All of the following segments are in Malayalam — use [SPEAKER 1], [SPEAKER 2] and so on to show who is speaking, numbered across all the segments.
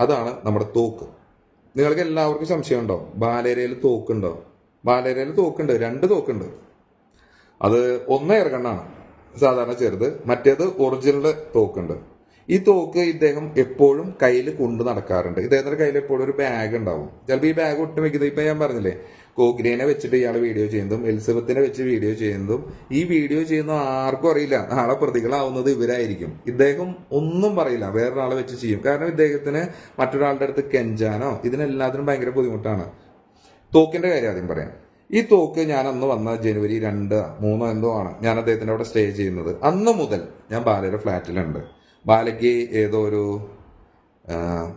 [SPEAKER 1] അതാണ് നമ്മുടെ തോക്ക്. നിങ്ങൾക്ക് എല്ലാവർക്കും സംശയമുണ്ടോ? ബാലേരയിൽ തോക്കുണ്ടോ? ബാലേരയിൽ തോക്കുണ്ട് രണ്ട് തോക്കുണ്ട്. അത് ഒന്ന് എയർഗണ്ണാണ് സാധാരണ ചെറുത് മറ്റേത് ഒറിജിനൽ തോക്കുണ്ട്. ഈ തോക്ക് ഇദ്ദേഹം എപ്പോഴും കയ്യിൽ കൊണ്ടു നടക്കാറുണ്ട്. ഇദ്ദേഹത്തിന്റെ കയ്യിൽ എപ്പോഴും ഒരു ബാഗ് ഉണ്ടാവും. ചിലപ്പോൾ ഈ ബാഗ് ഒട്ടും വെക്കുന്നത് ഇപ്പൊ ഞാൻ പറഞ്ഞില്ലേ കോഗ്രീനെ വെച്ചിട്ട് ഇയാൾ വീഡിയോ ചെയ്യുന്നതും എലിസബത്തിനെ വെച്ച് വീഡിയോ ചെയ്യുന്നതും ഈ വീഡിയോ ചെയ്യുന്ന ആർക്കും അറിയില്ല. നാളെ പ്രതികളാവുന്നത് ഇവരായിരിക്കും. ഇദ്ദേഹം ഒന്നും പറയില്ല. വേറൊരാളെ വെച്ച് ചെയ്യും. കാരണം ഇദ്ദേഹത്തിന് മറ്റൊരാളുടെ അടുത്ത് കെഞ്ചാനോ ഇതിനെല്ലാത്തിനും ഭയങ്കര ബുദ്ധിമുട്ടാണ്. തോക്കിന്റെ കാര്യം ആദ്യം പറയാം. ഈ തോക്ക് ഞാൻ അന്ന് വന്ന ജനുവരി രണ്ട് മൂന്നോ എന്തോ ആണ് ഞാൻ അദ്ദേഹത്തിന്റെ അവിടെ സ്റ്റേ ചെയ്യുന്നത്. അന്ന് മുതൽ ഞാൻ ബാലയുടെ ഫ്ലാറ്റിലുണ്ട് ബാലയ്ക്ക് ഏതോ ഒരു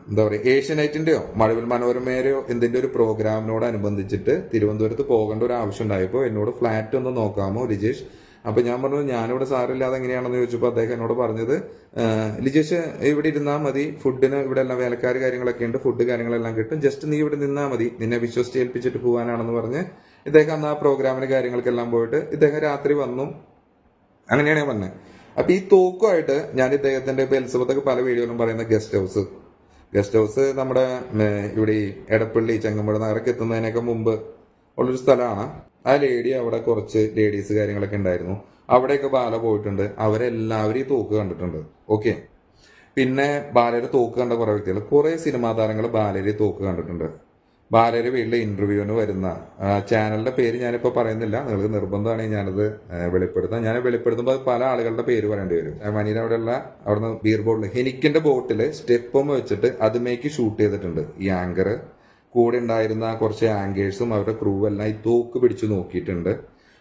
[SPEAKER 1] എന്താ പറയുക ഏഷ്യനൈറ്റിന്റെയോ മഴവിൽ മനോരമയുടെയോ എന്തിന്റെ ഒരു പ്രോഗ്രാമിനോട് അനുബന്ധിച്ചിട്ട് തിരുവനന്തപുരത്ത് പോകേണ്ട ഒരു ആവശ്യം ഉണ്ടായപ്പോൾ എന്നോട് ഫ്ലാറ്റ് ഒന്ന് നോക്കാമോ ലിജേഷ്? അപ്പൊ ഞാൻ പറഞ്ഞു ഞാനിവിടെ സാറില്ലാതെ എങ്ങനെയാണെന്ന് ചോദിച്ചപ്പോൾ അദ്ദേഹം എന്നോട് പറഞ്ഞത് ലിജേഷ് ഇവിടെ ഇരുന്നാൽ മതി ഫുഡിന് ഇവിടെ എല്ലാം വേലക്കാർ കാര്യങ്ങളൊക്കെ ഉണ്ട് ഫുഡ് കാര്യങ്ങളെല്ലാം കിട്ടും ജസ്റ്റ് നീ ഇവിടെ നിന്നാൽ മതി നിന്നെ വിശ്വസിച്ച് ഏൽപ്പിച്ചിട്ട് പോകാനാണെന്ന് പറഞ്ഞ് ഇദ്ദേഹം അന്ന് ആ പ്രോഗ്രാമിന് കാര്യങ്ങൾക്കെല്ലാം പോയിട്ട് ഇദ്ദേഹം രാത്രി വന്നു. അങ്ങനെയാണ് ഞാൻ പറഞ്ഞത്. അപ്പൊ ഈ തോക്കുമായിട്ട് ഞാൻ ഇദ്ദേഹത്തിന്റെ ഇപ്പൊ എലിസബത്തൊക്കെ പല വീഡിയോയിലും പറയുന്ന ഗസ്റ്റ് ഹൗസ് ഗസ്റ്റ് ഹൗസ് നമ്മുടെ ഇവിടെ എടപ്പള്ളി ചെങ്ങമ്പുഴ നഗരക്ക് എത്തുന്നതിനൊക്കെ മുമ്പ് ഉള്ളൊരു സ്ഥലമാണ്. ആ ലേഡി അവിടെ കുറച്ച് ലേഡീസ് കാര്യങ്ങളൊക്കെ ഉണ്ടായിരുന്നു. അവിടെയൊക്കെ ബാല പോയിട്ടുണ്ട്. അവരെല്ലാവരും ഈ തോക്ക് കണ്ടിട്ടുണ്ട്. ഓക്കെ പിന്നെ ബാലയുടെ തോക്ക് കണ്ട കുറെ വ്യക്തികൾ. കുറെ സിനിമാ താരങ്ങൾ ബാലയുടെ തോക്ക് കണ്ടിട്ടുണ്ട്. വീട്ടിലെ ഇന്റർവ്യൂവിന് വരുന്ന ചാനലിന്റെ പേര് ഞാനിപ്പോ പറയുന്നില്ല. നിങ്ങൾക്ക് നിർബന്ധമാണ് ഞാനത് വെളിപ്പെടുത്താം. ഞാൻ വെളിപ്പെടുത്തുമ്പോൾ പല ആളുകളുടെ പേര് പറയേണ്ടി വരും. മനീന അവിടെയുള്ള അവിടുന്ന് ബീർ ബോട്ടിൽ ഹെനിക്കിന്റെ ബോട്ടിൽ സ്റ്റെപ്പും വെച്ചിട്ട് അതുമേക്ക് ഷൂട്ട് ചെയ്തിട്ടുണ്ട്. ഈ ആങ്കർ കൂടെ ഉണ്ടായിരുന്ന കുറച്ച് ആങ്കേഴ്സും അവരുടെ ക്രൂ എല്ലാം ഈ തോക്ക് പിടിച്ചു നോക്കിയിട്ടുണ്ട്.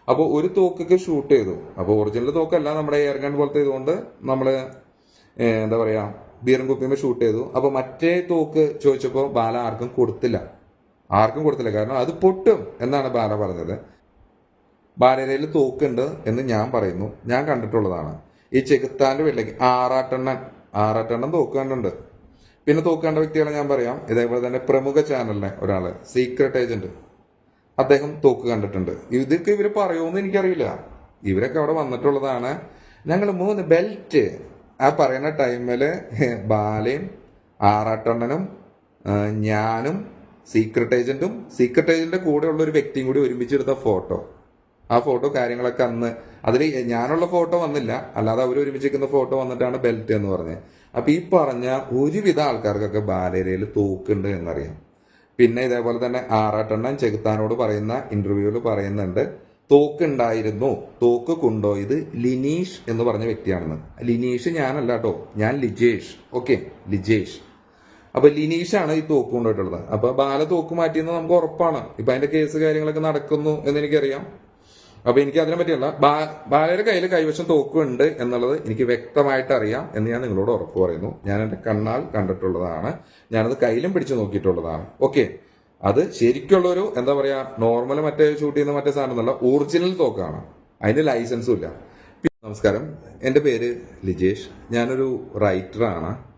[SPEAKER 1] അപ്പോൾ ഒരു തോക്കൊക്കെ ഷൂട്ട് ചെയ്തു. അപ്പോൾ ഒറിജിനൽ തോക്കല്ല നമ്മുടെ എയർ ഗൺ പോലത്തെ ഇതുകൊണ്ട് നമ്മൾ എന്താ പറയുക ബീറും കുപ്പിയുമ്പോൾ ഷൂട്ട് ചെയ്തു. അപ്പോൾ മറ്റേ തോക്ക് ചോദിച്ചപ്പോൾ ബാല ആർക്കും കൊടുത്തില്ല. ആർക്കും കൊടുത്തില്ല. കാരണം അത് പൊട്ടും എന്നാണ് ബാല പറഞ്ഞത്. ബാലരയിൽ തോക്കുണ്ട് എന്ന് ഞാൻ പറയുന്നു. ഞാൻ കണ്ടിട്ടുള്ളതാണ്. ഈ ചെകുത്താന്റെ വീട്ടിലേക്ക് ആറാട്ടെണ്ണൻ ആറാട്ടെണ്ണൻ തോക്ക് കണ്ടുണ്ട് പിന്നെ തോക്ക് കണ്ട വ്യക്തികളെ ഞാൻ പറയാം. ഇതേപോലെ തന്നെ പ്രമുഖ ചാനലിനെ ഒരാൾ സീക്രട്ട് ഏജന്റ് അദ്ദേഹം തോക്ക് കണ്ടിട്ടുണ്ട്. ഇതൊക്കെ ഇവർ പറയുമെന്ന് എനിക്കറിയില്ല. ഇവരൊക്കെ അവിടെ വന്നിട്ടുള്ളതാണ്. ഞങ്ങൾ മൂന്ന് ബെൽറ്റ് ആ പറയുന്ന ടൈമിൽ ബാലയും ആറാട്ടെണ്ണനും ഞാനും സീക്രട്ട് ഏജന്റും സീക്രട്ട് ഏജന്റിന്റെ കൂടെ ഉള്ള ഒരു വ്യക്തിയും കൂടി ഒരുമിച്ചെടുത്ത ഫോട്ടോ. ആ ഫോട്ടോ കാര്യങ്ങളൊക്കെ അന്ന് അതിൽ ഞാനുള്ള ഫോട്ടോ വന്നില്ല. അല്ലാതെ അവർ ഒരുമിച്ചിരിക്കുന്ന ഫോട്ടോ വന്നിട്ടാണ് ബെൽറ്റ് എന്ന് പറഞ്ഞത്. അപ്പൊ ഈ പറഞ്ഞ ഒരുവിധ ആൾക്കാർക്കൊക്കെ ബാലേരയിൽ തോക്കുണ്ട് എന്നറിയാം. പിന്നെ ഇതേപോലെ തന്നെ ആറാട്ടെണ്ണൻ ചെകുത്താനോട് പറയുന്ന ഇന്റർവ്യൂവിൽ പറയുന്നുണ്ട് തോക്ക് കൊണ്ടോ കൊണ്ടുപോയത് ലിനീഷ് എന്ന് പറഞ്ഞ വ്യക്തിയാണെന്ന്. ലിനീഷ് ഞാനല്ല കേട്ടോ ഞാൻ ലിജേഷ്. ഓക്കെ ലിജേഷ്. അപ്പൊ ലിനീഷാണ് ഈ തോക്ക് കൊണ്ടുപോയിട്ടുള്ളത്. അപ്പൊ ബാല തോക്ക് മാറ്റിയെന്ന് നമുക്ക് ഉറപ്പാണ്. ഇപ്പൊ അതിന്റെ കേസ് കാര്യങ്ങളൊക്കെ നടക്കുന്നു എന്ന് എനിക്കറിയാം. അപ്പൊ എനിക്ക് അതിനെ പറ്റിയല്ല. ബാലയുടെ കയ്യിൽ കൈവശം തോക്കുണ്ട് എന്നുള്ളത് എനിക്ക് വ്യക്തമായിട്ട് അറിയാം എന്ന് ഞാൻ നിങ്ങളോട് ഉറപ്പ് പറയുന്നു. ഞാൻ എന്റെ കണ്ണാൽ കണ്ടിട്ടുള്ളതാണ്. ഞാനത് കയ്യിലും പിടിച്ചു നോക്കിയിട്ടുള്ളതാണ്. ഓക്കെ. അത് ശരിക്കുള്ളൊരു എന്താ പറയാ നോർമൽ മറ്റേ ഷൂട്ട് ചെയ്യുന്ന മറ്റേ സാധനം എന്നല്ല ഒറിജിനൽ തോക്കാണ്. അതിന്റെ ലൈസൻസും ഇല്ല. നമസ്കാരം. എന്റെ പേര് ലിജേഷ്. ഞാനൊരു റൈറ്ററാണ്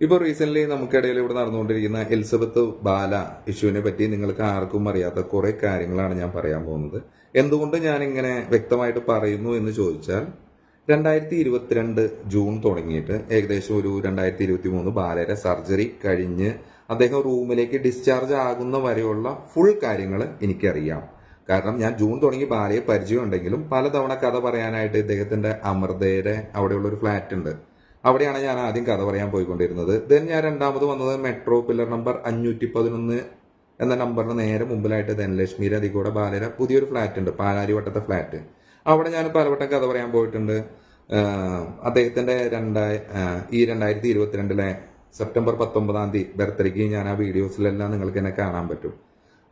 [SPEAKER 1] ഇപ്പോൾ റീസെന്റ് നമുക്കിടയിൽ ഇവിടെ നടന്നുകൊണ്ടിരിക്കുന്ന എലിസബത്ത് ബാല ഇഷ്യൂവിനെ പറ്റി നിങ്ങൾക്ക് ആർക്കും അറിയാത്ത കുറേ കാര്യങ്ങളാണ് ഞാൻ പറയാൻ പോകുന്നത്. എന്തുകൊണ്ട് ഞാൻ ഇങ്ങനെ വ്യക്തമായിട്ട് പറയുന്നു എന്ന് ചോദിച്ചാൽ രണ്ടായിരത്തി ഇരുപത്തിരണ്ട് ജൂൺ തുടങ്ങിയിട്ട് ഏകദേശം ഒരു രണ്ടായിരത്തി ഇരുപത്തി മൂന്ന് ബാലയുടെ സർജറി കഴിഞ്ഞ് അദ്ദേഹം റൂമിലേക്ക് ഡിസ്ചാർജ് ആകുന്ന വരെയുള്ള ഫുൾ കാര്യങ്ങൾ എനിക്കറിയാം. കാരണം ഞാൻ ജൂൺ തുടങ്ങി ബാലയെ പരിചയമുണ്ടെങ്കിലും പലതവണ കഥ പറയാനായിട്ട് ഇദ്ദേഹത്തിന്റെ അമൃതയുടെ അവിടെയുള്ള ഒരു ഫ്ലാറ്റ് ഉണ്ട് അവിടെയാണ് ഞാൻ ആദ്യം കഥ പറയാൻ പോയിക്കൊണ്ടിരുന്നത്. ദെൻ ഞാൻ രണ്ടാമത് വന്നത് മെട്രോ പില്ലർ നമ്പർ അഞ്ഞൂറ്റി പതിനൊന്ന് എന്ന നമ്പറിന് നേരെ മുമ്പിലായിട്ട് ധനലക്ഷ്മി അതിൽ കൂടെ ബാലര പുതിയൊരു ഫ്ലാറ്റ് ഉണ്ട് പാലാരിവട്ടത്തെ ഫ്ലാറ്റ് അവിടെ ഞാൻ പലവട്ടം കഥ പറയാൻ പോയിട്ടുണ്ട്. അദ്ദേഹത്തിന്റെ രണ്ടായി ഈ രണ്ടായിരത്തി ഇരുപത്തിരണ്ടിലെ സെപ്റ്റംബർ പത്തൊമ്പതാം തീയതി ബർത്ത്ഡേക്ക് ഞാൻ ആ വീഡിയോസിലെല്ലാം നിങ്ങൾക്ക് എന്നെ കാണാൻ പറ്റും.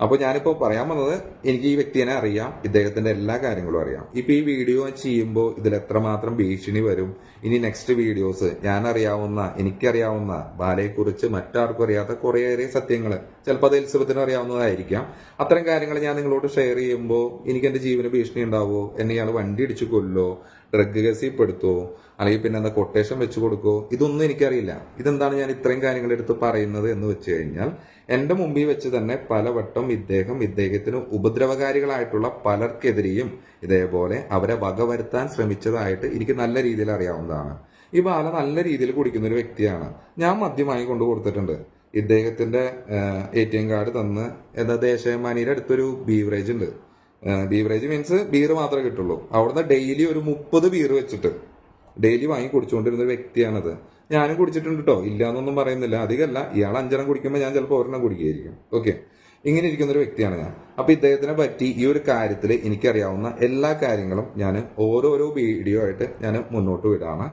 [SPEAKER 1] അപ്പോൾ ഞാനിപ്പോൾ പറയാൻ വന്നത് എനിക്ക് ഈ വ്യക്തിനെ അറിയാം ഇദ്ദേഹത്തിന്റെ എല്ലാ കാര്യങ്ങളും അറിയാം. ഇപ്പൊ ഈ വീഡിയോ ചെയ്യുമ്പോൾ ഇതിൽ എത്രമാത്രം ഭീഷണി വരും? ഇനി നെക്സ്റ്റ് വീഡിയോസ് ഞാൻ അറിയാവുന്ന എനിക്കറിയാവുന്ന ബാലയെക്കുറിച്ച് മറ്റാർക്കും അറിയാത്ത കുറേയേറെ സത്യങ്ങൾ ചിലപ്പോൾ അത് എലിസബത്തിന് അറിയാവുന്നതായിരിക്കാം. അത്തരം കാര്യങ്ങൾ ഞാൻ നിങ്ങളോട് ഷെയർ ചെയ്യുമ്പോൾ എനിക്ക് എന്റെ ജീവന് ഭീഷണി ഉണ്ടാവോ? എന്നെ ഇയാൾ വണ്ടി ഇടിച്ചു കൊല്ലോ? ഡ്രഗ് കസിപ്പെടുത്തോ പെടുത്തോ? അല്ലെങ്കിൽ പിന്നെ എന്താ കൊട്ടേഷൻ വെച്ചു കൊടുക്കോ? ഇതൊന്നും എനിക്കറിയില്ല. ഇതെന്താണ് ഞാൻ ഇത്രയും കാര്യങ്ങൾ എടുത്ത് പറയുന്നത് എന്ന് വെച്ച് കഴിഞ്ഞാൽ എന്റെ മുമ്പിൽ വെച്ച് തന്നെ പലവട്ടം ഇദ്ദേഹം ഇദ്ദേഹത്തിന് ഉപദ്രവകാരികളായിട്ടുള്ള പലർക്കെതിരെയും ഇതേപോലെ അവരെ വകവരുത്താൻ ശ്രമിച്ചതായിട്ട് എനിക്ക് നല്ല രീതിയിൽ അറിയാവുന്നതാണ്. ഈ ബാല നല്ല രീതിയിൽ കുടിക്കുന്ന ഒരു വ്യക്തിയാണ്. ഞാൻ മദ്യം വാങ്ങി കൊണ്ട് കൊടുത്തിട്ടുണ്ട്. ഇദ്ദേഹത്തിന്റെ എ ടി എം കാർഡ് തന്ന്. എന്താ ദേശമാനിയുടെ അടുത്തൊരു ബീവറേജ് ഉണ്ട്. ബീവറേജ് മീൻസ് ബീർ മാത്രമേ കിട്ടുള്ളൂ. അവിടുന്ന് ഡെയിലി ഒരു മുപ്പത് ബീർ വെച്ചിട്ട് ഡെയിലി വാങ്ങി കുടിച്ചുകൊണ്ടിരുന്ന ഒരു വ്യക്തിയാണത്. ഞാനും കുടിച്ചിട്ടുണ്ട് കേട്ടോ ഇല്ല എന്നൊന്നും പറയുന്നില്ല. അധികമല്ല. ഇയാൾ അഞ്ചെണ്ണം കുടിക്കുമ്പോൾ ഞാൻ ചിലപ്പോൾ ഒരെണ്ണം കുടിക്കുകയായിരിക്കും ഓക്കെ. ഇങ്ങനെ ഇരിക്കുന്ന ഒരു വ്യക്തിയാണ് ഞാൻ. അപ്പൊ ഇദ്ദേഹത്തിനെ പറ്റി ഈ ഒരു കാര്യത്തിൽ എനിക്കറിയാവുന്ന എല്ലാ കാര്യങ്ങളും ഞാൻ ഓരോരോ വീഡിയോ ആയിട്ട് ഞാൻ മുന്നോട്ട് വിടാണ്.